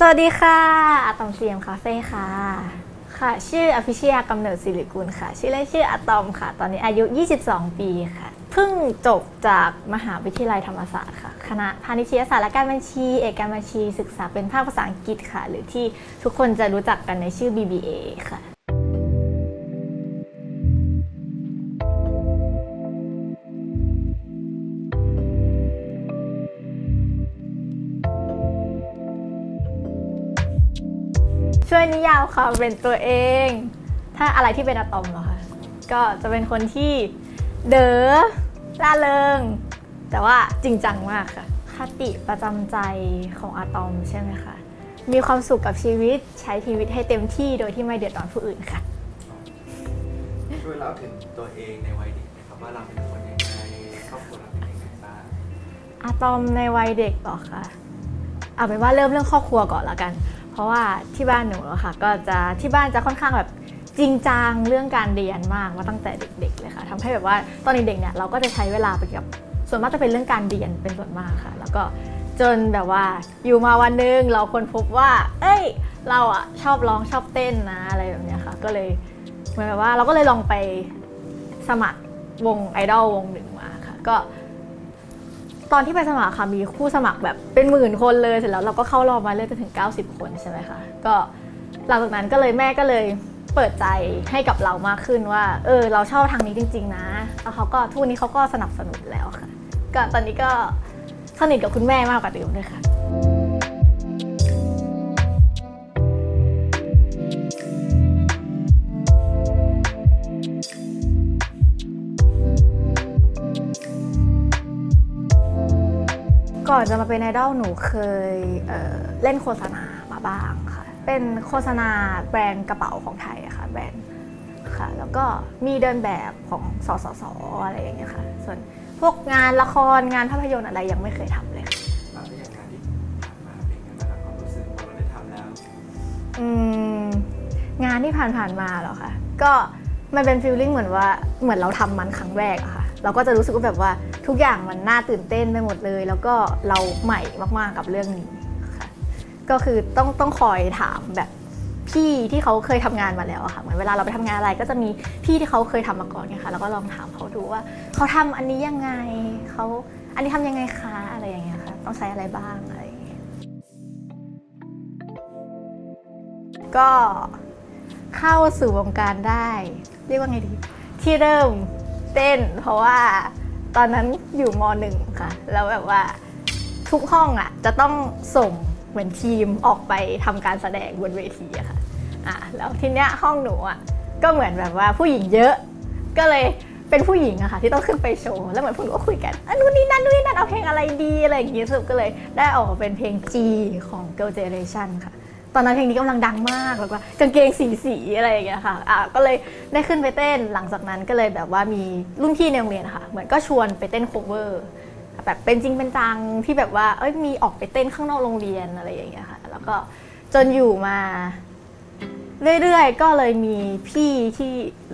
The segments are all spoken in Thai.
สวัสดีค่ะอะตอมเซียมคาเฟ่ค่ะ ค่ะ ชื่ออภิชยากำเนิดศิริกุลค่ะ ชื่อเล่นชื่ออะตอมค่ะ ตอนนี้อายุ 22 ปีค่ะ เพิ่งจบจากมหาวิทยาลัยธรรมศาสตร์ค่ะ คณะพาณิชยศาสตร์และการบัญชี เอกการบัญชีศึกษาเป็นภาคภาษาอังกฤษค่ะ หรือที่ทุกคนจะรู้จักกันในชื่อ BBA ค่ะ ช่วยนิยามความเป็นตัวเอง ถ้าอะไรที่เป็นอะตอมเหรอคะ ก็จะเป็นคนที่เด๋อล่าเริง แต่ว่าจริงจังมากค่ะ คติประจำใจของอะตอมใช่ไหมคะ มีความสุขกับชีวิต ใช้ชีวิตให้เต็มที่โดยที่ไม่เดือดร้อนผู้อื่นค่ะ ช่วยเล่าถึงตัวเองในวัยเด็กนะครับว่าเราเป็นคนยังไงครอบครัวเราเป็นยังไงบ้างอะตอมในวัยเด็กเหรอคะเอาเป็นว่าเริ่มเรื่องครอบครัวก่อนละกัน เพราะว่าที่บ้านหนูอะค่ะ ก็จะที่บ้านจะค่อนข้างแบบจริงจังเรื่องการเรียนมากมาตั้งแต่เด็กๆเลยค่ะทำให้แบบว่าตอนเด็กๆเนี่ยเราก็จะใช้เวลาไปกับส่วนมากจะเป็นเรื่องการเรียนเป็นส่วนมากค่ะ แล้วก็จนแบบว่าอยู่มาวันหนึงเราคนพบว่า เอ้ย เราอะชอบร้องชอบเต้นนะอะไรแบบเนี้ยค่ะ ก็เลยเหมือนแบบว่าเราก็เลยลองไปสมัครวงไอดอลวงหนึ่งมาค่ะ ก็ ตอนที่ไปสมัครค่ะมีคู่สมัครแบบเป็นหมื่นคนเลยเสร็จแล้วเราก็เข้ารอบมาเรื่อยจนถึง 90 คนใช่ไหมคะก็หลังจากนั้นก็เลยแม่ก็เลยเปิดใจให้กับเรามากขึ้นว่า เออ เราชอบทางนี้จริง ๆ นะแล้วเขาก็ทุกวันนี้เขาก็สนับสนุนแล้วค่ะ ก็ตอนนี้ก็สนิทกับคุณแม่มากกว่าเดิมด้วยค่ะ อนจะมาเป็นไอดอลหนูเคยเอ่อเล่นโฆษณามาบ้างค่ะ เป็นโฆษณาแบรนด์กระเป๋าของไทยอะค่ะแบรนด์ค่ะ แล้วก็มีเดินแบบของสสสอะไรอย่างเงี้ยค่ะ ส่วนพวกงานละครงานภาพยนตร์อะไรยังไม่เคยทำเลยค่ะเราได้อย่างงานที่ผ่านมาเป็นไงบ้างครับความรู้สึกพอเราได้ทำแล้วอืมงานที่ผ่านๆมาเหรอคะก็มันเป็นฟีลลิ่งเหมือนว่าเหมือนเราทำมันครั้งแรกอะค่ะ เราก็จะรู้สึกว่าแบบว่าทุกอย่างมันน่าตื่นเต้นไปหมดเลย แล้วก็เราใหม่มากๆกับเรื่องนี้ค่ะก็คือต้องต้องคอยถามแบบพี่ที่เขาเคยทำงานมาแล้วค่ะเหมือนเวลาเราไปทำงานอะไร ก็จะมีพี่ที่เขาเคยทำมาก่อนไงค่ะแล้วก็ลองถามเขาดูว่า เขาทำอันนี้ยังไงเขาอันนี้ทำยังไงคะอะไรอย่างเงี้ยค่ะต้องใช้อะไรบ้างอะไรก็เข้าสู่วงการได้ เรียกว่าไงดี ที่เริ่ม เต้น เพราะว่าตอนนั้นอยู่มหนึ่งค่ะ แล้วแบบว่าทุกห้องอะจะต้องส่งเหมือนทีมออกไปทำการแสดงบนเวทีอะค่ะอะแล้วทีเนี้ยห้องหนูอะก็เหมือนแบบว่าผู้หญิงเยอะ ก็เลยเป็นผู้หญิงอะค่ะที่ต้องขึ้นไปโชว์แล้วเหมือนพวกหนูก็คุยกันอะนู่นนี่นั่นนู่นนี่นั่นเอาเพลงอะไรดีอะไรอย่างเงี้ยสรุปก็เลยได้ออกมาเป็นเพลง G ของ Girl Generation ค่ะ ตอนนั้นเพลงนี้กำลังดังมากแล้วก็กางเกงสีสีๆอะไรอย่างเงี้ยค่ะอะ ก็เลยได้ขึ้นไปเต้นหลังจากนั้นก็เลยแบบว่ามีรุ่นพี่ในโรงเรียนนะคะเหมือนก็ชวนไปเต้นโคเวอร์แบบเป็นจริงเป็นจังที่แบบว่าเอ้ยมีออกไปเต้นข้างนอกโรงเรียนอะไรอย่างเงี้ยค่ะ แล้วก็จนอยู่มาเรื่อยๆ ก็เลยมีพี่ที่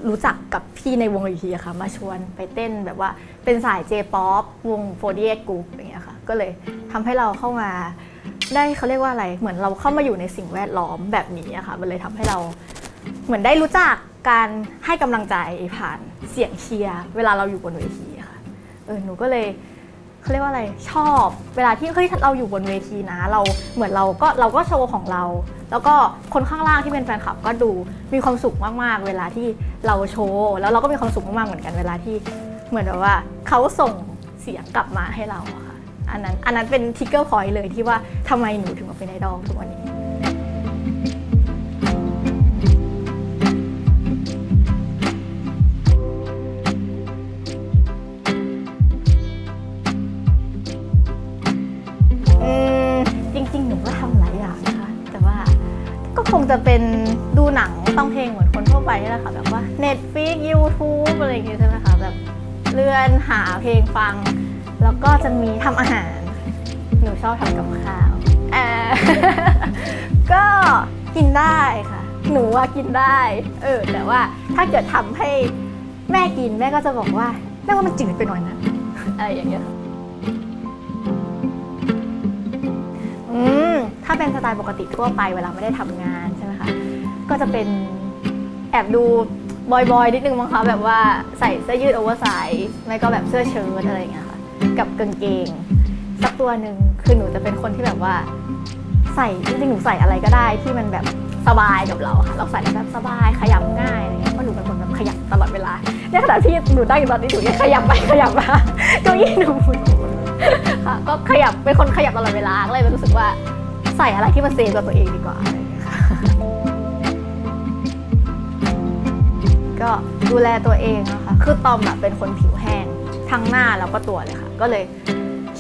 รู้จักกับพี่ในวงอีกทีอะค่ะ มาชวนไปเต้นแบบว่าเป็นสายเจป๊อปวง48 Group อย่างเงี้ยค่ะ ก็เลยทำให้เราเข้ามา ได้เขาเรียกว่าอะไร เหมือนเราเข้ามาอยู่ในสิ่งแวดล้อมแบบนี้อะค่ะ มันเลยทำให้เราเหมือนได้รู้จักการให้กำลังใจผ่านเสียงเชียร์เวลาเราอยู่บนเวทีค่ะ เออหนูก็เลยเขาเรียกว่าอะไรชอบ เวลาที่เฮ้ยเราอยู่บนเวทีนะ เราเหมือนเราก็เราก็โชว์ของเรา แล้วก็คนข้างล่างที่เป็นแฟนคลับก็ดูมีความสุขมากๆ เวลาที่เราโชว์แล้วเราก็มีความสุขมากๆเหมือนกันเวลาที่ เหมือนแบบว่าเขาส่งเสียงกลับมาให้เราอะ อันนั้นอันนั้นเป็นทิกเกอร์พอยต์เลยที่ว่าทำไมหนูถึงมาเป็นไอดอลทุกวันนี้อืมจริงๆหนูก็ทำหลายอย่างนะคะแต่ว่าก็คงจะเป็นดูหนังฟังเพลงเหมือนคนทั่วไปนี่แหละค่ะแบบว่า Netflix YouTube อะไรอย่างเงี้ยใช่ไหมคะแบบเลื่อนหาเพลงฟัง แล้วก็จะมีทำอาหาร หนูชอบทำกับข้าวเอ่อ ก็กินได้ค่ะ หนูว่ากินได้ เออ แต่ว่าถ้าเกิดทำให้แม่กินแม่ก็จะบอกว่าแม่ว่ามันจืดไปหน่อยนะอะไรอย่างเงี้ยอืมถ้าาเป็นสไตล์ปกติทั่วไปเวลาไม่ได้ทำงานใช่ไหมคะ ก็จะเป็นแอบดูบอยๆนิดนึงมั้งคะแบบว่าใส่เสื้อยืดโอเวอร์ไซส์ไม่ก็แบบเสื้อเชิ้ตอะไรอย่างเงี้ยค่ะ กับกางเกง สักตัวหนึ่งคือหนูจะเป็นคนที่แบบว่า ใส่จริงๆหนูใส่อะไรก็ได้ที่มันแบบสบายกับเราค่ะเราใส่แบบสบายขยับง่ายอะไรเงี้ยเพราะหนูเป็นคนแบบขยับตลอดเวลาในขณะที่หนูนั่งอยู่ตอนนี้หนูยังขยับไปขยับมาเก้าอี้หนูหมุนค่ะก็ขยับเป็นคนขยับตลอดเวลาก็เลยรู้สึกว่าใส่อะไรที่มันเซฟกับตัวเองดีกว่าอะไรเงี้ยค่ะก็ดูแลตัวเองนะคะคือตอมแบบเป็นคนผิวแห้งทั้งหน้าแล้วก็ตัวเลยค่ะ ก็เลย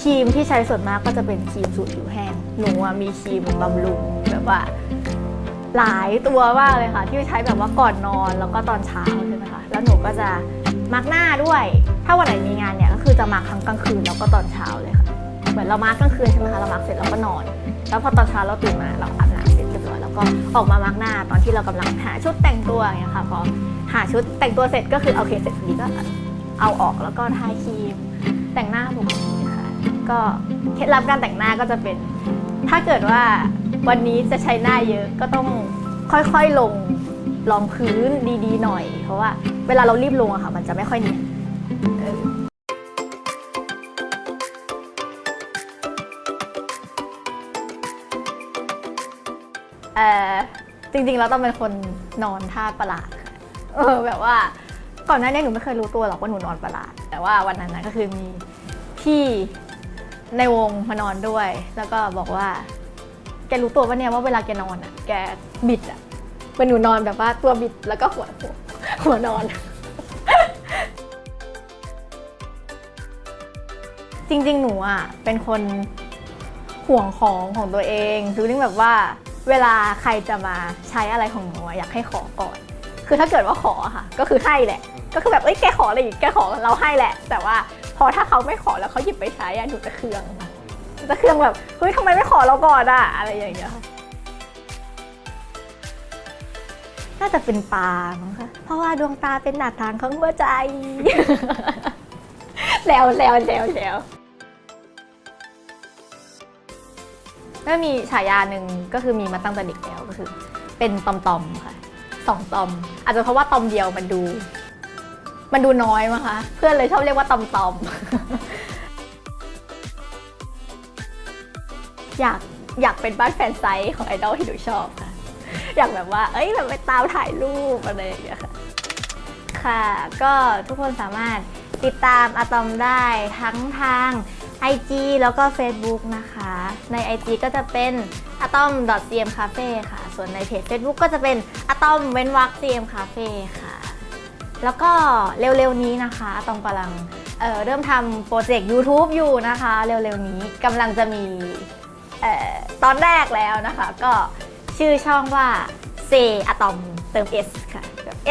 ครีมที่ใช้ส่วนมากก็จะเป็นครีมสูตรผิวแห้ง หนูอะมีครีมบำรุงแบบว่า หลายตัวมากเลยค่ะ ที่ใช้แบบว่าก่อนนอนแล้วก็ตอนเช้าใช่ไหมคะ แล้วหนูก็จะมาร์กหน้าด้วย ถ้าวันไหนมีงานเนี่ยก็คือจะมาร์กทั้งกลางคืนแล้วก็ตอนเช้าเลยค่ะ เหมือนเรามาร์กกลางคืนใช่ไหมคะ เรามาร์กเสร็จเราก็นอน แล้วพอตอนเช้าเราตื่นมาเราอาบน้ำเสร็จเรียบร้อยแล้วก็ออกมามาร์กหน้าตอนที่เรากำลังหาชุดแต่งตัวอย่างเงี้ยค่ะพอหาชุดแต่งตัวเสร็จก็คือโอเคเสร็จดีก็เอาออกแล้วก็ทาครีม แต่งหน้าปกติค่ะก็เคล็ดลับการแต่งหน้าก็จะเป็น ถ้าเกิดว่าวันนี้จะใช้หน้าเยอะก็ต้องค่อยๆลงรองพื้นดีๆ หน่อย เพราะว่าเวลาเรารีบลงอะค่ะ มันจะไม่ค่อยเนียนเออจริงๆแล้วต้องเป็นคนนอนท่าประหลาดค่ะเออแบบว่าก่อนหน้านี้หนูไม่เคยรู้ตัวหรอกว่าหนูนอนประหลาด แต่ว่าวันนั้นนะก็คือมี พี่ในวงมานอนด้วย แล้วก็บอกว่า แกรู้ตัวว่าเนี่ยว่าเวลาแกนอนอะ แกบิดอะเป็นหนูนอนแบบว่าตัวบิดแล้วก็หัวหัวหัวนอน จริง ๆ หนูอะเป็นคนห่วงของของตัวเองคือนึกแบบว่าเวลาใครจะมาใช้อะไรของหนูอยากให้ขอก่อน คือถ้าเกิดว่าขอค่ะ ก็คือให้แหละ ก็คือแบบเอ้ยแกขออะไรอีกแกขอเราให้แหละ แต่ว่า พอถ้าเขาไม่ขอแล้วเขาหยิบไปใช้อะหนูจะเคืองจะเคืองแบบเฮ้ยทำไมไม่ขอเราก่อนอะอะไรอย่างเงี้ยน่าจะเป็นปลามั้งคะเพราะว่าดวงตาเป็นหน้าทางของหัวใจ แล้วแล้วแล้วแล้วก็มีฉายาหนึ่งก็คือมีมาตั้งแต่เด็กแล้วก็คือ เป็นตอมตอมๆค่ะสองตอม อาจจะเพราะว่าตอมเดียวมันดู มันดูน้อยมั้งคะ เพื่อนเลยชอบเรียกว่าตอมตอมอยากอยากเป็นบ้านแฟนไซต์ของไอดอลที่หนูชอบค่ะ อยากแบบว่า เอ้ยแบบไปตามถ่ายรูปอะไรอย่างเงี้ยค่ะ ค่ะ ก็ทุกคนสามารถติดตามอะตอมได้ทั้งทาง IG แล้วก็ Facebook นะคะ ใน IG ก็จะเป็น atom.cmcafe ค่ะ ส่วนในเพจ Facebook ก็จะเป็น atom เว้นวรรค cm cafe ค่ะ แล้วก็เร็วๆนี้นะคะตอมกำลังเเริ่มทำโปรเจกต์ YouTube อยู่นะคะ เร็วๆนี้กำลังจะมีออตอนแรกแล้วนะคะ ก็ชื่อช่องว่า s a a t o m เติม S ค่ะ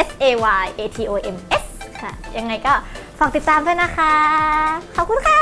S A Y A T O M S ค่ะ ยังไงก็ฝากติดตามด้วยนะคะ ขอบคุณค่ะ